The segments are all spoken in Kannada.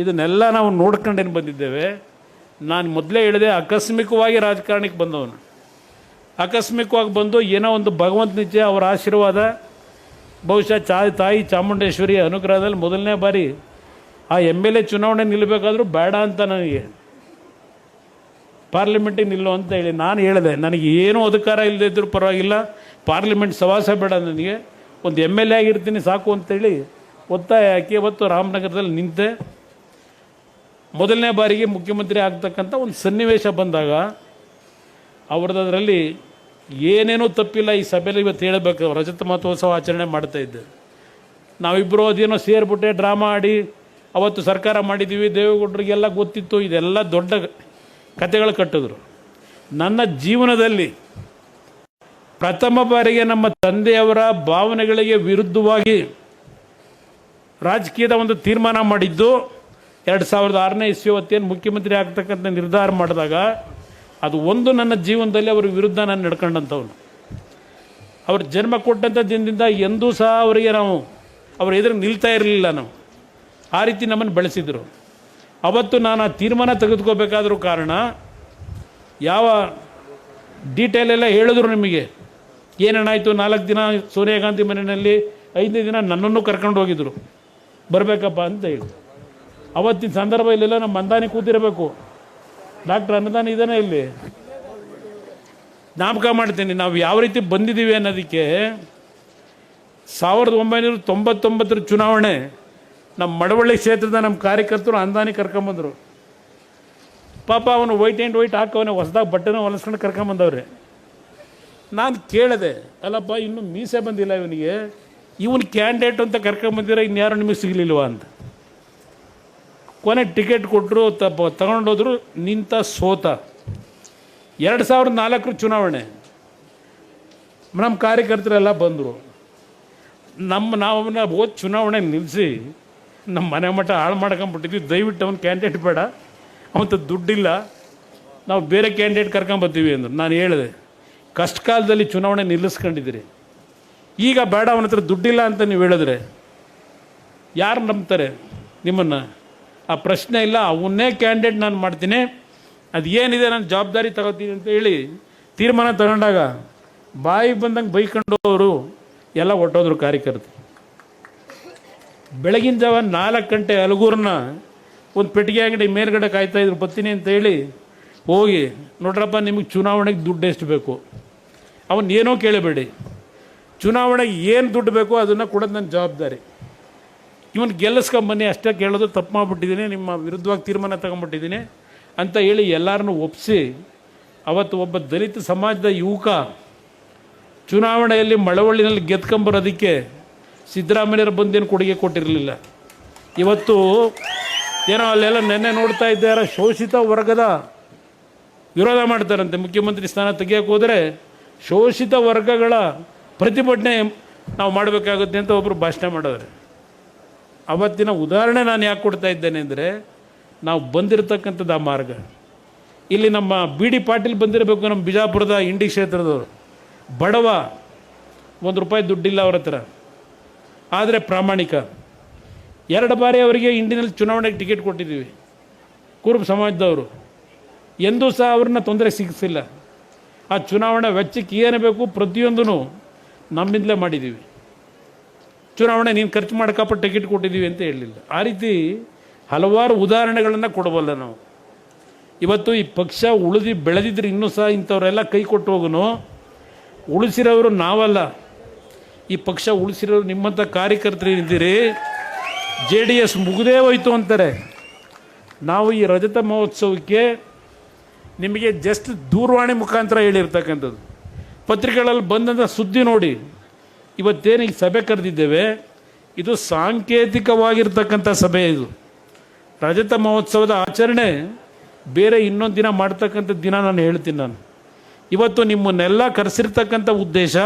ಇದನ್ನೆಲ್ಲ ನಾವು ನೋಡ್ಕೊಂಡೇನು ಬಂದಿದ್ದೇವೆ. ನಾನು ಮೊದಲೇ ಹೇಳಿದೆ, ಆಕಸ್ಮಿಕವಾಗಿ ರಾಜಕಾರಣಕ್ಕೆ ಬಂದವನು. ಆಕಸ್ಮಿಕವಾಗಿ ಬಂದು ಏನೋ ಒಂದು ಭಗವಂತ ನಿಜ ಅವರ ಆಶೀರ್ವಾದ, ಬಹುಶಃ ಚಾ, ತಾಯಿ ಚಾಮುಂಡೇಶ್ವರಿ ಅನುಗ್ರಹದಲ್ಲಿ ಮೊದಲನೇ ಬಾರಿ ಆ ಎಂ ಎಲ್ ಎ ಚುನಾವಣೆ ನಿಲ್ಲಬೇಕಾದ್ರೂ ಬೇಡ ಅಂತ ನನಗೆ. ಪಾರ್ಲಿಮೆಂಟಿಗೆ ನಿಲ್ಲು ಅಂತ ಹೇಳಿ ನಾನು ಹೇಳಿದೆ, ನನಗೆ ಏನೂ ಅಧಿಕಾರ ಇಲ್ಲದೆ ಇದ್ರೂ ಪರವಾಗಿಲ್ಲ, ಪಾರ್ಲಿಮೆಂಟ್ ಸವಾಸ ಬೇಡ ನನಗೆ. ಒಂದು ಎಂ ಎಲ್ ಎ ಆಗಿರ್ತೀನಿ ಸಾಕು ಅಂತೇಳಿ ಒತ್ತಾಯ ಹಾಕಿ ಇವತ್ತು ರಾಮನಗರದಲ್ಲಿ ನಿಂತೆ ಮೊದಲನೇ ಬಾರಿಗೆ ಮುಖ್ಯಮಂತ್ರಿ ಆಗ್ತಕ್ಕಂಥ ಒಂದು ಸನ್ನಿವೇಶ ಬಂದಾಗ ಅವ್ರದ್ದು ಅದರಲ್ಲಿ ಏನೇನೂ ತಪ್ಪಿಲ್ಲ ಈ ಸಭೆಯಲ್ಲಿ ಇವತ್ತು ಹೇಳಬೇಕು. ರಜತ ಮಹೋತ್ಸವ ಆಚರಣೆ ಮಾಡ್ತಾ ಇದ್ದೆ. ನಾವಿಬ್ಬರು ಅದೇನೋ ಸೇರ್ಬಿಟ್ಟೆ, ಡ್ರಾಮಾ ಆಡಿ ಅವತ್ತು ಸರ್ಕಾರ ಮಾಡಿದ್ದೀವಿ, ದೇವೇಗೌಡರಿಗೆಲ್ಲ ಗೊತ್ತಿತ್ತು, ಇದೆಲ್ಲ ದೊಡ್ಡ ಕತೆಗಳು ಕಟ್ಟಿದ್ರು. ನನ್ನ ಜೀವನದಲ್ಲಿ ಪ್ರಥಮ ಬಾರಿಗೆ ನಮ್ಮ ತಂದೆಯವರ ಭಾವನೆಗಳಿಗೆ ವಿರುದ್ಧವಾಗಿ ರಾಜಕೀಯದ ಒಂದು ತೀರ್ಮಾನ ಮಾಡಿದ್ದು. ಎರಡು ಸಾವಿರದ ಆರನೇ ಇಸ್ವಿ ಹೊತ್ತೇನು ಮುಖ್ಯಮಂತ್ರಿ ಆಗ್ತಕ್ಕಂಥ ನಿರ್ಧಾರ ಮಾಡಿದಾಗ ಅದು ಒಂದು ನನ್ನ ಜೀವನದಲ್ಲಿ ಅವ್ರ ವಿರುದ್ಧ ನಾನು ನಡ್ಕೊಂಡಂಥವನು. ಅವ್ರ ಜನ್ಮ ಕೊಟ್ಟಂಥ ದಿನದಿಂದ ಎಂದೂ ಸಹ ಅವರಿಗೆ ನಾವು ಅವ್ರ ಎದುರು ನಿಲ್ತಾ ಇರಲಿಲ್ಲ ನಾವು. ಆ ರೀತಿ ನಮ್ಮನ್ನು ಬೆಳೆಸಿದರು. ಅವತ್ತು ನಾನು ಆ ತೀರ್ಮಾನ ತೆಗೆದುಕೋಬೇಕಾದ್ರೂ ಕಾರಣ ಯಾವ ಡೀಟೇಲ್ ಎಲ್ಲ ಹೇಳಿದ್ರು ನಿಮಗೆ. ಏನೇನಾಯಿತು ನಾಲ್ಕು ದಿನ ಸೋನಿಯಾ ಗಾಂಧಿ ಮನೆಯಲ್ಲಿ ಐದನೇ ದಿನ ನನ್ನನ್ನು ಕರ್ಕೊಂಡು ಹೋಗಿದ್ರು. ಬರಬೇಕಪ್ಪ ಅಂತ ಹೇಳಿ ಅವತ್ತಿನ ಸಂದರ್ಭ ಇಲ್ಲೆಲ್ಲ ನಮ್ಮ ಮಂದಾನಿ ಕೂತಿರಬೇಕು. ಡಾಕ್ಟರ್ ಅನ್ನದಾನ ಇದ್ದಾನೆ ಇಲ್ಲಿ. ಜ್ಞಾಪಕ ಮಾಡ್ತೀನಿ, ನಾವು ಯಾವ ರೀತಿ ಬಂದಿದ್ದೀವಿ ಅನ್ನೋದಕ್ಕೆ ಸಾವಿರದ ಒಂಬೈನೂರ ತೊಂಬತ್ತೊಂಬತ್ತರ ಚುನಾವಣೆ ನಮ್ಮ ಮಡವಳ್ಳಿ ಕ್ಷೇತ್ರದ ನಮ್ಮ ಕಾರ್ಯಕರ್ತರು ಅಂದಾನಿ ಕರ್ಕೊಂಬಂದರು. ಪಾಪ ಅವನು ವೈಟ್ ಆ್ಯಂಡ್ ವೈಟ್ ಹಾಕವನೆ, ಹೊಸದಾಗಿ ಬಟ್ಟೆನ ಹೊಲಿಸ್ಕೊಂಡು ಕರ್ಕೊಂಬಂದವ್ರೆ. ನಾನು ಕೇಳಿದೆ, ಅಲ್ಲಪ್ಪ, ಇನ್ನೂ ಮೀಸೆ ಬಂದಿಲ್ಲ ಇವನಿಗೆ. ಇವನು ಕ್ಯಾಂಡಿಡೇಟ್ ಅಂತ ಕರ್ಕೊಂಬಂದಿರ ಇನ್ಯಾರು ನಿಮಗೆ ಸಿಗಲಿಲ್ವಾ ಅಂತ. ಕೊನೆ ಟಿಕೆಟ್ ಕೊಟ್ಟರು ತಪ್ಪ ತಗೊಂಡೋದ್ರು ನಿಂತ ಸೋತ. ಎರಡು ಸಾವಿರದ ನಾಲ್ಕರ ಚುನಾವಣೆ. ನಮ್ಮ ಕಾರ್ಯಕರ್ತರೆಲ್ಲ ಬಂದರು. ನಮ್ಮ ನಾವು ಅವನ್ನ ಹೋದ ಚುನಾವಣೆ ನಿಲ್ಲಿಸಿ ನಮ್ಮ ಮನೆ ಮಠ ಹಾಳು ಮಾಡ್ಕೊಂಬಿಟ್ಟಿದ್ವಿ ದಯವಿಟ್ಟು ಅವ್ನು ಕ್ಯಾಂಡಿಡೇಟ್ ಬೇಡ. ಅವತ್ತು ದುಡ್ಡಿಲ್ಲ. ನಾವು ಬೇರೆ ಕ್ಯಾಂಡಿಡೇಟ್ ಕರ್ಕೊಂಬರ್ತೀವಿ ಅಂದರು. ನಾನು ಹೇಳಿದೆ ಕಷ್ಟ ಕಾಲದಲ್ಲಿ ಚುನಾವಣೆ ನಿಲ್ಲಿಸ್ಕೊಂಡಿದ್ದೀರಿ. ಈಗ ಬೇಡ ಅವನ ಹತ್ರ ದುಡ್ಡಿಲ್ಲ ಅಂತ ನೀವು ಹೇಳಿದ್ರೆ, ಯಾರು ನಂಬ್ತಾರೆ ನಿಮ್ಮನ್ನು? ಆ ಪ್ರಶ್ನೆ ಇಲ್ಲ, ಅವನ್ನೇ ಕ್ಯಾಂಡಿಡೇಟ್ ನಾನು ಮಾಡ್ತೀನಿ. ಅದು ಏನಿದೆ ನಾನು ಜವಾಬ್ದಾರಿ ತಗೋತೀನಿ ಅಂತ ಹೇಳಿ ತೀರ್ಮಾನ ತಗೊಂಡಾಗ ಬಾಯಿ ಬಂದಂಗೆ ಬೈಕೊಂಡವರು ಎಲ್ಲ ಹೊಟ್ಟೋದ್ರು ಕಾರ್ಯಕರ್ತರು. ಬೆಳಗಿನ ಜಾವ ನಾಲ್ಕು ಗಂಟೆ ಅಲಗೂರನ್ನ ಒಂದು ಪೆಟ್ಟಿಗೆ ಅಂಗಡಿ ಮೇಲ್ಗಡೆ ಕಾಯ್ತಾ ಇದ್ರು, ಬರ್ತೀನಿ ಅಂತ ಹೇಳಿ ಹೋಗಿ, ನೋಡ್ರಪ್ಪ ನಿಮಗೆ ಚುನಾವಣೆಗೆ ದುಡ್ಡು ಎಷ್ಟು ಬೇಕು? ಅವನ್ನೇನೋ ಕೇಳಬೇಡಿ. ಚುನಾವಣೆಗೆ ಏನು ದುಡ್ಡು ಬೇಕೋ ಅದನ್ನು ಕೊಡೋದು ನನ್ನ ಜವಾಬ್ದಾರಿ. ಇವನು ಗೆಲ್ಲಿಸ್ಕೊಂಬನ್ನಿ ಅಷ್ಟೇ ಕೇಳೋದು, ತಪ್ಪು ಮಾಡಿಬಿಟ್ಟಿದ್ದೀನಿ, ನಿಮ್ಮ ವಿರುದ್ಧವಾಗಿ ತೀರ್ಮಾನ ತಗೊಂಬಿಟ್ಟಿದ್ದೀನಿ ಅಂತ ಹೇಳಿ ಎಲ್ಲರನ್ನೂ ಒಪ್ಪಿಸಿ ಅವತ್ತು ಒಬ್ಬ ದಲಿತ ಸಮಾಜದ ಯುವಕ ಚುನಾವಣೆಯಲ್ಲಿ ಮಳವಳ್ಳಿನಲ್ಲಿ ಗೆದ್ಕೊಂಬರೋದಕ್ಕೆ ಸಿದ್ದರಾಮಯ್ಯರ ಬಂದೇನು ಕೊಡುಗೆ ಕೊಟ್ಟಿರಲಿಲ್ಲ. ಇವತ್ತು ಏನೋ ಅಲ್ಲೆಲ್ಲ ನೆನ್ನೆ ನೋಡ್ತಾ ಇದ್ದಾರ, ಶೋಷಿತ ವರ್ಗದ ವಿರೋಧ ಮಾಡ್ತಾರಂತೆ. ಮುಖ್ಯಮಂತ್ರಿ ಸ್ಥಾನ ತೆಗಿಯೋಕೆ ಹೋದರೆ ಶೋಷಿತ ವರ್ಗಗಳ ಪ್ರತಿಭಟನೆ ನಾವು ಮಾಡಬೇಕಾಗುತ್ತೆ ಅಂತ ಒಬ್ಬರು ಭಾಷಣ ಮಾಡಿದ್ರೆ ಅವತ್ತಿನ ಉದಾಹರಣೆ ನಾನು ಯಾಕೆ ಕೊಡ್ತಾ ಇದ್ದೇನೆ ಅಂದರೆ ನಾವು ಬಂದಿರತಕ್ಕಂಥದ್ದು ಆ ಮಾರ್ಗ. ಇಲ್ಲಿ ನಮ್ಮ ಬಿ ಡಿ ಪಾಟೀಲ್ ಬಂದಿರಬೇಕು ನಮ್ಮ ಬಿಜಾಪುರದ ಇಂಡಿ ಕ್ಷೇತ್ರದವರು. ಬಡವ ಒಂದು ರೂಪಾಯಿ ದುಡ್ಡಿಲ್ಲ ಅವ್ರ ಹತ್ರ. ಆದರೆ ಪ್ರಾಮಾಣಿಕ. ಎರಡು ಬಾರಿ ಅವರಿಗೆ ಇಂಡಿನಲ್ಲಿ ಚುನಾವಣೆಗೆ ಟಿಕೆಟ್ ಕೊಟ್ಟಿದ್ದೀವಿ. ಕುರುಬ ಸಮಾಜದವರು. ಎಂದೂ ಸಹ ಅವ್ರನ್ನ ತೊಂದರೆ ಸಿಗಿಸಿಲ್ಲ. ಆ ಚುನಾವಣೆ ವೆಚ್ಚಕ್ಕೆ ಏನು ಬೇಕು ಪ್ರತಿಯೊಂದೂ ನಮ್ಮಿಂದಲೇ ಮಾಡಿದ್ದೀವಿ. ಚುನಾವಣೆ ನೀನು ಖರ್ಚು ಮಾಡ್ಕಪ್ಪ ಟಿಕೆಟ್ ಕೊಟ್ಟಿದ್ದೀವಿ ಅಂತ ಹೇಳಲಿಲ್ಲ. ಆ ರೀತಿ ಹಲವಾರು ಉದಾಹರಣೆಗಳನ್ನು ಕೊಡಬಲ್ಲ ನಾವು. ಇವತ್ತು ಈ ಪಕ್ಷ ಉಳಿದು ಬೆಳೆದಿದ್ರೆ ಇನ್ನೂ ಸಹ ಇಂಥವರೆಲ್ಲ ಕೈ ಕೊಟ್ಟು ಹೋಗುನು. ಉಳಿಸಿರೋರು ನಾವಲ್ಲ. ಈ ಪಕ್ಷ ಉಳಿಸಿರೋರು ನಿಮ್ಮಂಥ ಕಾರ್ಯಕರ್ತರು ಇದ್ದೀರಿ ಜೆ ಡಿ ಎಸ್ ಮುಗಿದೇ ಹೋಯ್ತು ಅಂತಾರೆ. ನಾವು ಈ ರಜತ ಮಹೋತ್ಸವಕ್ಕೆ ನಿಮಗೆ ಜಸ್ಟ್ ದೂರವಾಣಿ ಮುಖಾಂತರ ಹೇಳಿರ್ತಕ್ಕಂಥದ್ದು. ಪತ್ರಿಕೆಗಳಲ್ಲಿ ಬಂದಂಥ ಸುದ್ದಿ ನೋಡಿ. ಇವತ್ತೇನು ಈ ಸಭೆ ಕರೆದಿದ್ದೇವೆ, ಇದು ಸಾಂಕೇತಿಕವಾಗಿರ್ತಕ್ಕಂಥ ಸಭೆ ಇದು. ರಜತ ಮಹೋತ್ಸವದ ಆಚರಣೆ ಬೇರೆ ಇನ್ನೊಂದು ದಿನ ಮಾಡ್ತಕ್ಕಂಥ ದಿನ ನಾನು ಹೇಳ್ತೀನಿ ನಾನು. ಇವತ್ತು ನಿಮ್ಮನ್ನೆಲ್ಲ ಕರೆಸಿರ್ತಕ್ಕಂಥ ಉದ್ದೇಶ,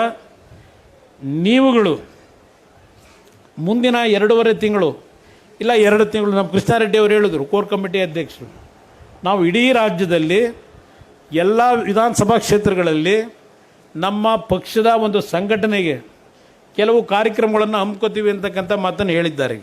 ನೀವುಗಳು ಮುಂದಿನ ಎರಡೂವರೆ ತಿಂಗಳು, ಇಲ್ಲ ಎರಡು ತಿಂಗಳು ನಮ್ಮ ಕೃಷ್ಣಾರೆಡ್ಡಿ ಅವರು ಹೇಳಿದರು, ಕೋರ್ ಕಮಿಟಿ ಅಧ್ಯಕ್ಷರು. ನಾವು ಇಡೀ ರಾಜ್ಯದಲ್ಲಿ ಎಲ್ಲ ವಿಧಾನಸಭಾ ಕ್ಷೇತ್ರಗಳಲ್ಲಿ ನಮ್ಮ ಪಕ್ಷದ ಒಂದು ಸಂಘಟನೆಗೆ ಕೆಲವು ಕಾರ್ಯಕ್ರಮಗಳನ್ನು ಹಮ್ಕೋತೀವಿ ಅಂತಕ್ಕಂಥ ಮಾತನ್ನು ಹೇಳಿದ್ದಾರೆ.